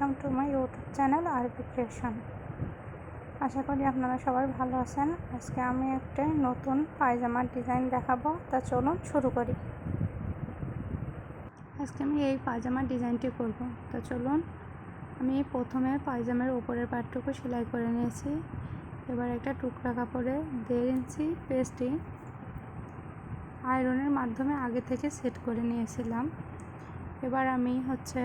Welcome to my YouTube channel RB creation. আশা করি আপনারা সবাই ভালো আছেন। আজকে আমি একটা নতুন পায়জামার ডিজাইন দেখাবো। তা চলুন শুরু করি। আজকে আমি এই পায়জামার ডিজাইনটি করব। তা চলুন, আমি প্রথমে পায়জামার উপরের পাটটুকু সেলাই করে নিয়েছি। এবার একটা টুকরা কাপড়ে দেড় ইঞ্চি পেস্টটি। আয়রনের মাধ্যমে আগে থেকে সেট করে নিয়েছিলাম। এবার আমি হচ্ছে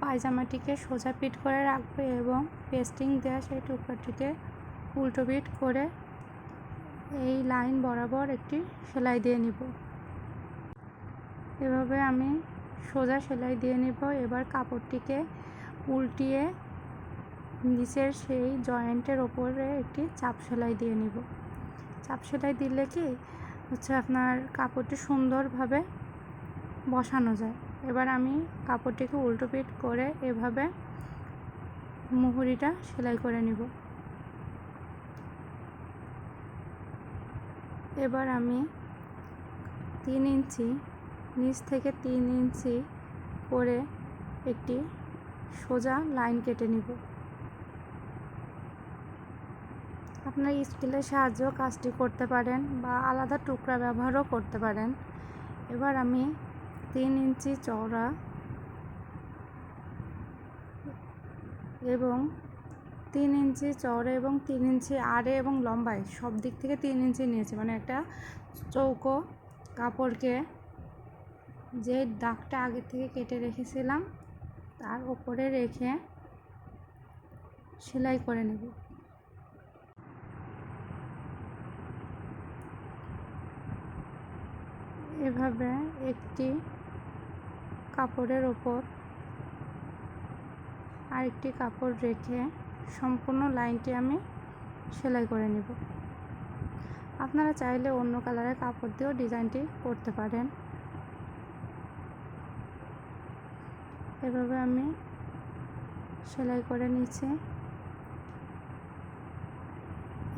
পায়জামাটিকে সোজা পিট করে রাখব এবং পেস্টিং দেওয়া সেই টুকরোটিকে উল্টো পিট করে এই লাইন বরাবর একটি সেলাই দিয়ে নিব। এভাবে আমি সোজা সেলাই দিয়ে নিব। এবার কাপড়টিকে উল্টিয়ে নিচের সেই জয়েন্টের ওপরে একটি চাপ সেলাই দিয়ে নিব। চাপ সেলাই দিলে কি হচ্ছে আপনার কাপড়টি সুন্দরভাবে বসানো যায়। এবার আমি কাপড়টিকে উল্টো পিট করে এভাবে মুহুরিটা সেলাই করে নিব। এবার আমি তিন ইঞ্চি, নিচ থেকে তিন ইঞ্চি করে একটি সোজা লাইন কেটে নিব। আপনার স্টিলের সাহায্যেও কাজটি করতে পারেন বা আলাদা টুকরা ব্যবহারও করতে পারেন। এবার আমি তিন ইঞ্চি চওড়া এবং তিন ইঞ্চি চওড়া এবং তিন ইঞ্চি আড়ে এবং লম্বায় সব দিক থেকে তিন ইঞ্চি নিয়েছি। মানে একটা চৌকো কাপড়কে যে দাগটা আগে থেকে কেটে রেখেছিলাম, তার উপরে রেখে সেলাই করে নেব। এভাবে একটি কাপড়ের ওপর আরেকটি কাপড় রেখে সম্পূর্ণ লাইনটি আমি সেলাই করে নেব। আপনারা চাইলে অন্য কালারের কাপড় দিয়েও ডিজাইনটি করতে পারেন। এভাবে আমি সেলাই করে নিচ্ছি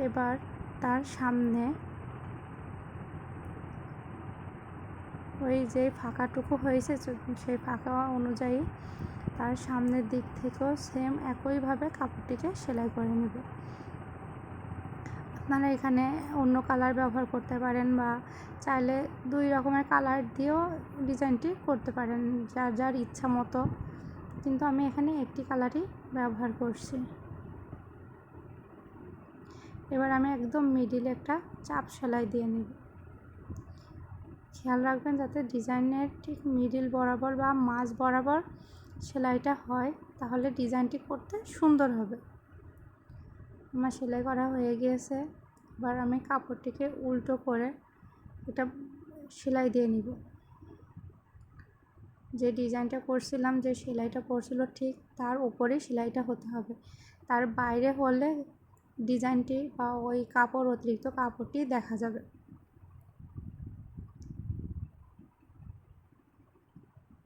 এবার তার সামনে ওই যে ফাঁকাটুকু হয়েছে সেই ফাঁকা অনুযায়ী তার সামনের দিক থেকেও সেম একইভাবে কাপড়টিকে সেলাই করে নেবে। আপনারা এখানে অন্য কালার ব্যবহার করতে পারেন বা চাইলে দুই রকমের কালার দিয়েও ডিজাইনটি করতে পারেন, যার যার ইচ্ছা মতো। কিন্তু আমি এখানে একটি কালারই ব্যবহার করছি। এবার আমি একদম মিডিলে একটা চাপ সেলাই দিয়ে নেব। খেয়াল রাখবেন যাতে ডিজাইনের ঠিক মিডিল বরাবর বা মাঝ বরাবর সেলাইটা হয়, তাহলে ডিজাইনটি করতে সুন্দর হবে। আমার সেলাই করা হয়ে গিয়েছে, এবার আমি কাপড়টিকে উল্টো করে এটা সেলাই দিয়ে নিব। যে ডিজাইনটা করছিলাম, যে সেলাইটা পড়ছিল ঠিক তার উপরেই সেলাইটা হতে হবে। তার বাইরে হলে ডিজাইনটি বা ওই কাপড়, অতিরিক্ত কাপড়টি দেখা যাবে।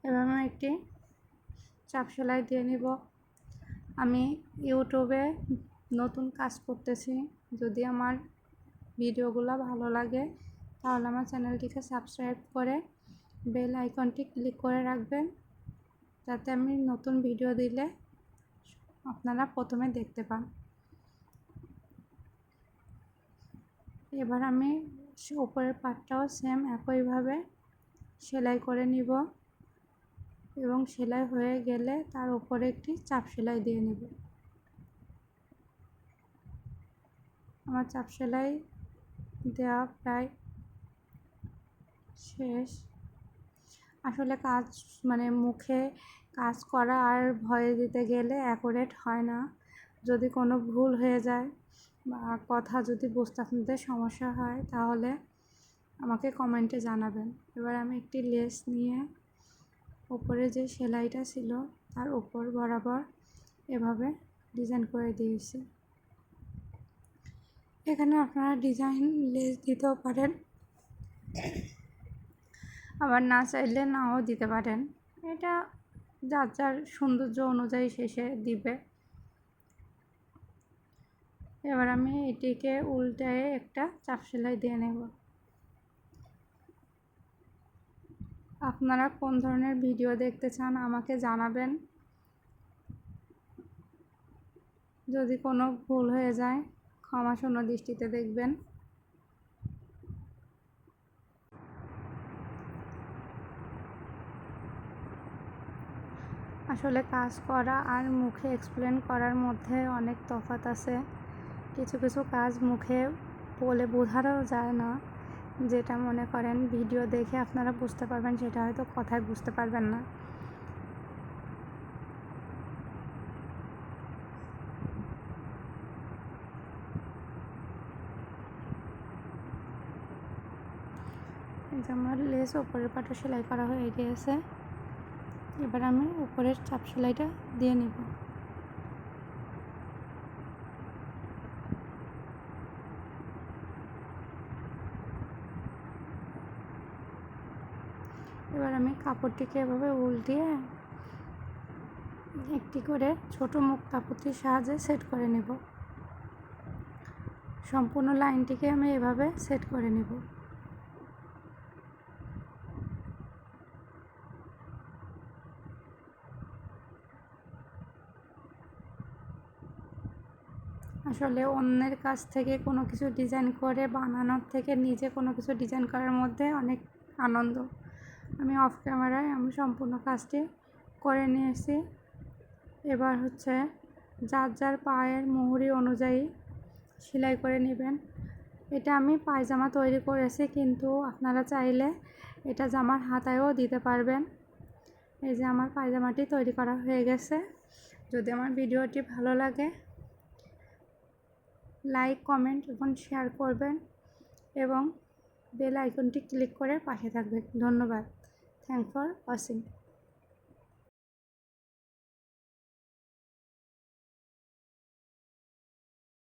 আমি একটি চাপ সেলাই দিয়ে নিব। আমি ইউটিউবে নতুন কাজ করতেছি। যদি আমার ভিডিওগুলো ভালো লাগে, তাহলে আমার চ্যানেলটিকে সাবস্ক্রাইব করে বেল আইকনটি ক্লিক করে রাখবেন। যাতে আমি নতুন ভিডিও দিলে আপনারা প্রথমে দেখতে পান। এবার আমি উপরের পাটটাও সেম একইভাবে সেলাই করে নিব। এবং সেলাই হয়ে গেলে তার উপরে একটি চাপ সেলাই দিয়ে নেব। আমার চাপ সেলাই দেওয়া প্রায় শেষ। আসলে কাজ মানে মুখে কাজ করা আর ভয়ে দিতে গেলে অ্যাকোরেট হয় না। যদি কোনো ভুল হয়ে যায় বা কথা যদি বুঝতে আপনাদের সমস্যা হয়, তাহলে আমাকে কমেন্টে জানাবেন। এবার আমি একটি লেস নিয়ে ওপরে যে সেলাইটা ছিল, তার উপর বরাবর এভাবে ডিজাইন করে দিয়েছি। এখানে আপনারা ডিজাইন লেস দিতেও পারেন। আবার না চাইলে নাও দিতে পারেন। এটা যার যার সৌন্দর্য অনুযায়ী শেষে দিবে। এবার আমি এটিকে উল্টায়ে একটা চাপ সেলাই দিয়ে নেব। আপনারা কোন ধরনের ভিডিও দেখতে চান আমাকে জানাবেন। যদি কোনো ভুল হয়ে যায়, ক্ষমা শূন্য দৃষ্টিতে দেখবেন। আসলে কাজ করা আর মুখে এক্সপ্লেন করার মধ্যে অনেক তফাৎ আছে। কিছু কিছু কাজ মুখে বলে বোঝারও যায় না। যেটা মনে করেন ভিডিও দেখে আপনারা বুঝতে পারবেন, সেটা হয়তো কথায় বুঝতে পারবেন না। আমার লেস ওপরের পাটা সেলাই করা হয়ে গিয়েছে। এবার আমি উপরের চাপ সেলাইটা দিয়ে নিব। এবার আমি কাপড়টিকে এভাবে উল্টিয়ে একটি করে ছোট মুখ কাপড়টির সাহায্যে সেট করে নেব। সম্পূর্ণ লাইনটিকে আমি এভাবে সেট করে নেব। আসলে অন্যের কাছ থেকে কোনো কিছু ডিজাইন করে বানানোর থেকে নিজে কোনো কিছু ডিজাইন করার মধ্যে অনেক আনন্দ। আমি অফ ক্যামেরায় আমি সম্পূর্ণ কাজটি করে নিয়েছি। এবার হচ্ছে যার যার পায়ের মুহুরি অনুযায়ী সেলাই করে নেবেন। এটা আমি পায়জামা তৈরি করেছি, কিন্তু আপনারা চাইলে এটা জামার হাতায়ও দিতে পারবেন। এই যে আমার পায়জামাটি তৈরি করা হয়ে গেছে। যদি আমার ভিডিওটি ভালো লাগে লাইক কমেন্ট এবং শেয়ার করবেন। এবং বেল আইকনটি ক্লিক করে পাশে থাকবেন। ধন্যবাদ। Thank for watching.